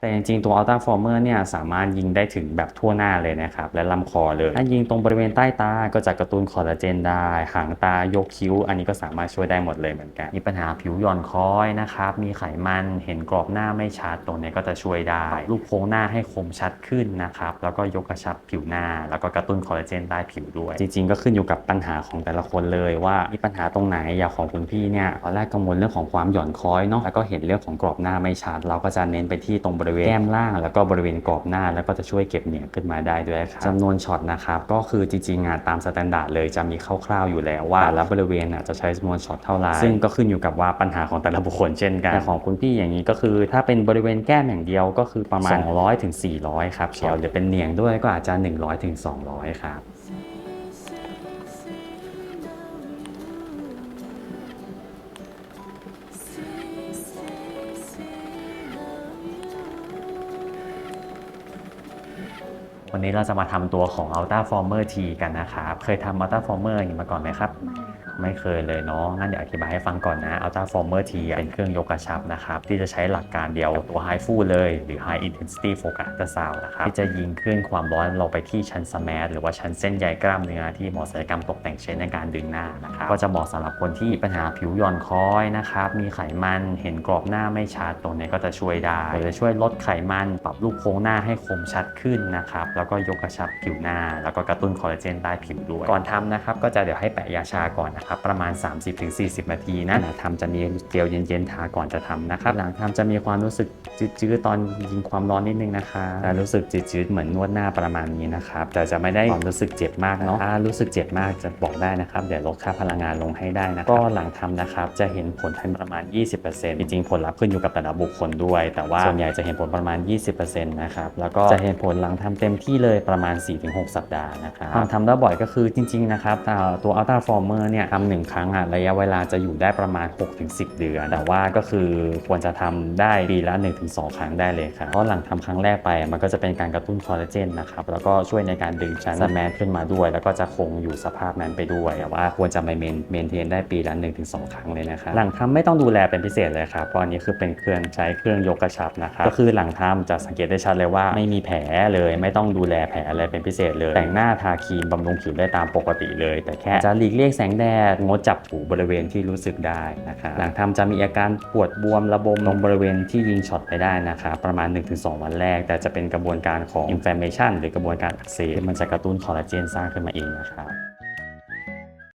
แต่จริงๆ ตัว Ultra Former เนี่ยสามารถยิงได้ถึงแบบทั่วหน้าเลยนะครับ และลำคอเลย ถ้ายิงตรงบริเวณใต้ตา ก็จะกระตุ้นคอลลาเจนได้ หางตายกคิ้ว อันนี้ก็สามารถช่วยได้หมดเลยเหมือนกัน มีปัญหาผิวหย่อนคล้อยนะครับ มีไขมันเห็นกรอบหน้าไม่ชัดตรงนี้ก็จะช่วยได้รูปโครงหน้าให้คมชัดขึ้นนะครับ แล้วก็ยกกระชับผิวหน้า แล้วก็กระตุ้นคอลลาเจนใต้ผิวด้วย จริง ๆ ก็ขึ้นอยู่กับปัญหาของแต่ละคนเลยว่ามีปัญหาตรงไหนอย่างของคุณพี่เนี่ยตอนแรกกังวลเรื่องของความหย่อนคล้อยเนาะแล้วก็เห็นเรื่องของกรอบหน้าไม่ชัด เราก็จะเน้นไปที่ตรงบริเวณแก้มล่าง แล้วก็บริเวณกรอบหน้า แล้วก็จะช่วยเก็บเหนียงขึ้นมาได้ด้วยครับจำนวนช็อตนะครับก็คือจริงๆอะตามสแตนดาร์ดเลยจะมีคร่าวๆอยู่แล้วว่าแต่ละบริเวณอะจะใช้จำนวนช็อตเท่าไหร่ซึ่งก็ขึ้นอยู่กับว่าปัญหาของแต่ละบุคคลเช่นกันแต่ของคุณพี่อย่างนี้ก็คือ ถ้าเป็นบริเวณแก้มอย่างเดียวก็คือประมาณ 200ถึง400 ครับช็อตหรือเป็นเหนียงด้วยก็อาจจะ 100ถึง200 ครับ วันนี้เราจะมาทำตัวของ Ultra Former T กันนะครับ เคยทำ Ultra Former อย่างนี้มาก่อนไหมครับ ไม่เคยเลยเนาะงั้นเดี๋ยวอธิบายให้ฟังก่อนนะ Ultra Former T อะเป็นเครื่องยกกระชับนะครับ ที่จะใช้หลักการเดียวตัว High Full เลย หรือ High Intensity Focus Ultrasound นะครับ ที่จะยิงคลื่นความร้อนลงไปที่ชั้นสแมทหรือว่าชั้นเส้นใยกล้ามเนื้อที่หมอศัลยกรรมตกแต่งใช้ในการดึงหน้านะครับก็จะเหมาะสำหรับคนที่ปัญหาผิวหย่อนคล้อยนะครับมีไขมันเห็นกรอบหน้าไม่ชัดตรงนี้ก็จะช่วยได้จะช่วยลดไขมันปรับรูปโครงหน้าให้คมชัดขึ้นนะครับแล้วก็ยกกระชับผิวหน้า แล้วก็กระตุ้นคอลลาเจนใต้ผิวด้วยก่อนทำนะครับก็จะเดี๋ยวให้แปะยาชาก่อนนะครับประมาณ 30-40 นาทีนะทำจะมีเจลเย็นๆทาก่อนจะทำนะครับหลังทำจะมีความรู้สึกจืดๆตอนยิงความร้อนนิดนึงนะคะแต่รู้สึกจืดๆเหมือนนวดหน้าประมาณนี้นะครับแต่จะไม่ได้ความรู้สึกเจ็บมากเนาะถ้ารู้สึกเจ็บมากจะบอกได้นะครับเดี๋ยวลดค่าพลังงานลงให้ได้นะก็หลังทำนะครับจะเห็นผลทันประมาณ 20%จริงๆผลลัพธ์ขึ้นอยู่กับแต่ละบุคคลด้วย แต่ว่าส่วนใหญ่จะเห็นผลประมาณ 20%นะครับแล้วก็จะเห็นผลหลังทำเต็มที่เลยประมาณ 4-6 สัปดาห์นะครับทำได้บ่อยก็คือจริงๆนะครับอ่าตัว Ultra Former เนี่ยทำหนึ่งครั้งอะระยะเวลาจะอยู่ได้ประมาณ 6-10 เดือน แต่ว่าก็คือควรจะทำได้ปีละ 1-2 ครั้งได้เลยครับเพราะหลังทำครั้งแรกไปมันก็จะเป็นการกระตุ้นคอลลาเจนนะครับแล้วก็ช่วยในการดึงชั้นแมนขึ้นมาด้วย แล้วก็จะคงอยู่สภาพนั้นไปด้วยแต่ว่าควรจะไม่เมนเมนเทนได้ปีละ 1-2 ครั้งเลยนะครับหลังทำไม่ต้องดูแลเป็นพิเศษเลยครับเพราะอันนี้คือเป็นเครื่องใช้เครื่องยกกระชับนะครับก็คือหลังทำจะสังเกตได้ชัดเลยว่าไม่มีแผลเลยไม่ต้องดูแลแผลอะไรเป็นพิเศษเลย แต่งหน้าทาครีมบำรุงผิวได้ตามปกติเลย แต่แค่จะหลีกเลี่ยงแสงแดดงดจับถูบริเวณที่รู้สึกได้นะครับหลังทำจะมีอาการปวดบวมระบมตรงบริเวณที่ยิงช็อตไปได้นะครับประมาณ 1-2 วันแรก แต่จะเป็นกระบวนการของ inflammation หรือกระบวนการอักเสบที่มันจะกระตุ้นคอลลาเจนสร้างขึ้นมาเองนะครับ